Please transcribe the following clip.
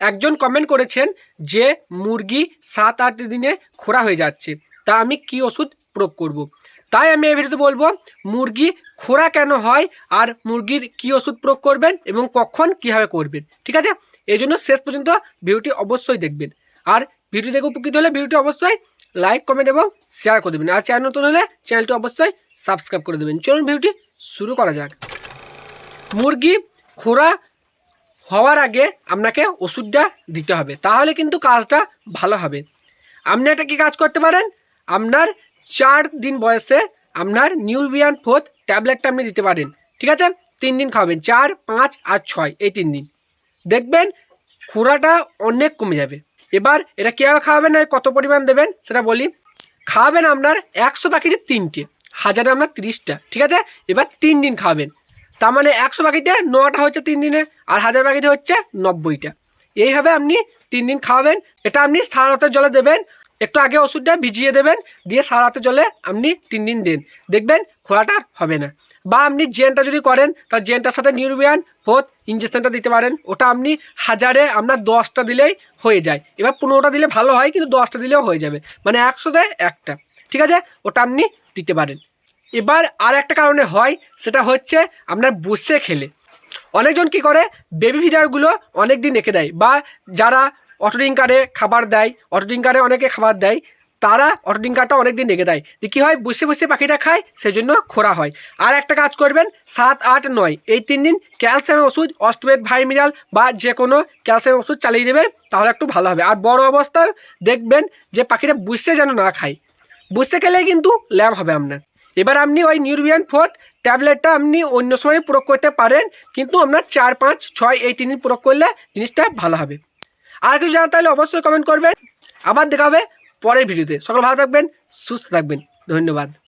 একজন কমেন্ট করেছেন যে মুরগি সাত, আট দিনে খোরা হয়ে যাচ্ছে। তা আমি কি ওষুধ প্রয়োগ করব। তাই আমি এই ভিডিওতে বলব, মুরগি খোরা কেন হয় আর মুরগির কি ওষুধ প্রয়োগ করবেন এবং কখন কীভাবে করবেন? ঠিক আছে? এই জন্য শেষ পর্যন্ত ভিডিওটি অবশ্যই দেখবেন। আর ভিডিও দেখে উপকৃত হলে ভিডিওটি অবশ্যই লাইক কমেন্ট এবং শেয়ার করে দেবেন। আর চ্যানেল নতুন হলে চ্যানেলটি অবশ্যই সাবস্ক্রাইব করে দেবেন। চলুন ভিডিওটি শুরু করা যাক। মুরগি খোরা হওয়ার আগে আপনাকে ওষুধটা দিতে হবে। তাহলে কিন্তু কাজটা ভালো হবে। আপনি একটা কী কাজ করতে পারেন? আপনার চার দিন বয়সে আপনার নিউবিয়ান ফোর্থ ট্যাবলেটটা আপনি দিতে পারেন। ঠিক আছে? তিন দিন খাবেন চার, পাঁচ আর ছয়, এই তিন দিন। দেখবেন খুরাটা অনেক কমে যাবে। এবার এটা কীভাবে খাওয়াবেন আর কত পরিমাণ দেবেন সেটা বলি। খাওয়াবেন আপনার একশো পাখিতে তিনটে, হাজারে আপনার তিরিশটা। ঠিক আছে? এবার তিন দিন খাওয়াবেন। তার মানে একশো বাকিতে নটা হচ্ছে তিন দিনে আর হাজার পাখিতে হচ্ছে নব্বইটা। এইভাবে আপনি তিন দিন খাওয়াবেন, এটা আপনি সারা রাতের জলে দেবেন, একটু আগে ওষুধটা ভিজিয়ে দেবেন, দিয়ে সারা রাতের জলে আপনি তিন দিন দেন। দেখবেন খোলাটা হবে না। বা আপনি জেনটা যদি করেন তার জেনটার সাথে নিউরোবিয়ান ফোর্থ ইঞ্জেকশনটা দিতে পারেন। ওটা আপনি হাজারে আপনার দশটা দিলেই হয়ে যায়। এবার পনেরোটা দিলে ভালো হয়, কিন্তু দশটা দিলেও হয়ে যাবে। মানে একশোতে একটা। ঠিক আছে? ওটা আপনি দিতে পারেন। এবার আর একটা কারণে হয়, সেটা হচ্ছে আপনার বসে খেলে। অনেকজন কি করে বেবি ফিডারগুলো অনেক দিন রেখে দেয় বা যারা অটো খাবার দেয় অটো ড্রিঙ্কারে অনেকে খাবার দেয়, তারা অটো অনেক দিন রেখে দেয়। কী হয়, বসে বসে পাখিটা খায়, সেজন্য খোরা হয়। আর একটা কাজ করবেন, সাত, আট, নয়, এই তিন দিন ক্যালসিয়াম ওষুধ অস্ট্রোবেট ভাইমিনাল বা যে কোনো ক্যালসিয়াম ওষুধ চালিয়ে দেবে তাহলে একটু ভালো হবে। আর বড় অবস্থায় দেখবেন যে পাখিটা বুসে যেন না খায়। বুসে খেলে কিন্তু ল্যাব হবে আপনার। এবার আপনি ওই নিউরবিয়ান ফোর্থ ট্যাবলেটটা আপনি অন্য সময় প্রয়োগ করতে পারেন, কিন্তু আপনার চার, পাঁচ, ছয় এই তিন দিন প্রয়োগ করলে জিনিসটা ভালো হবে। আর কিছু জানার তাহলে অবশ্যই কমেন্ট করবেন। আবার দেখা হবে পরের ভিডিওতে। সকল ভালো থাকবেন, সুস্থ থাকবেন। ধন্যবাদ।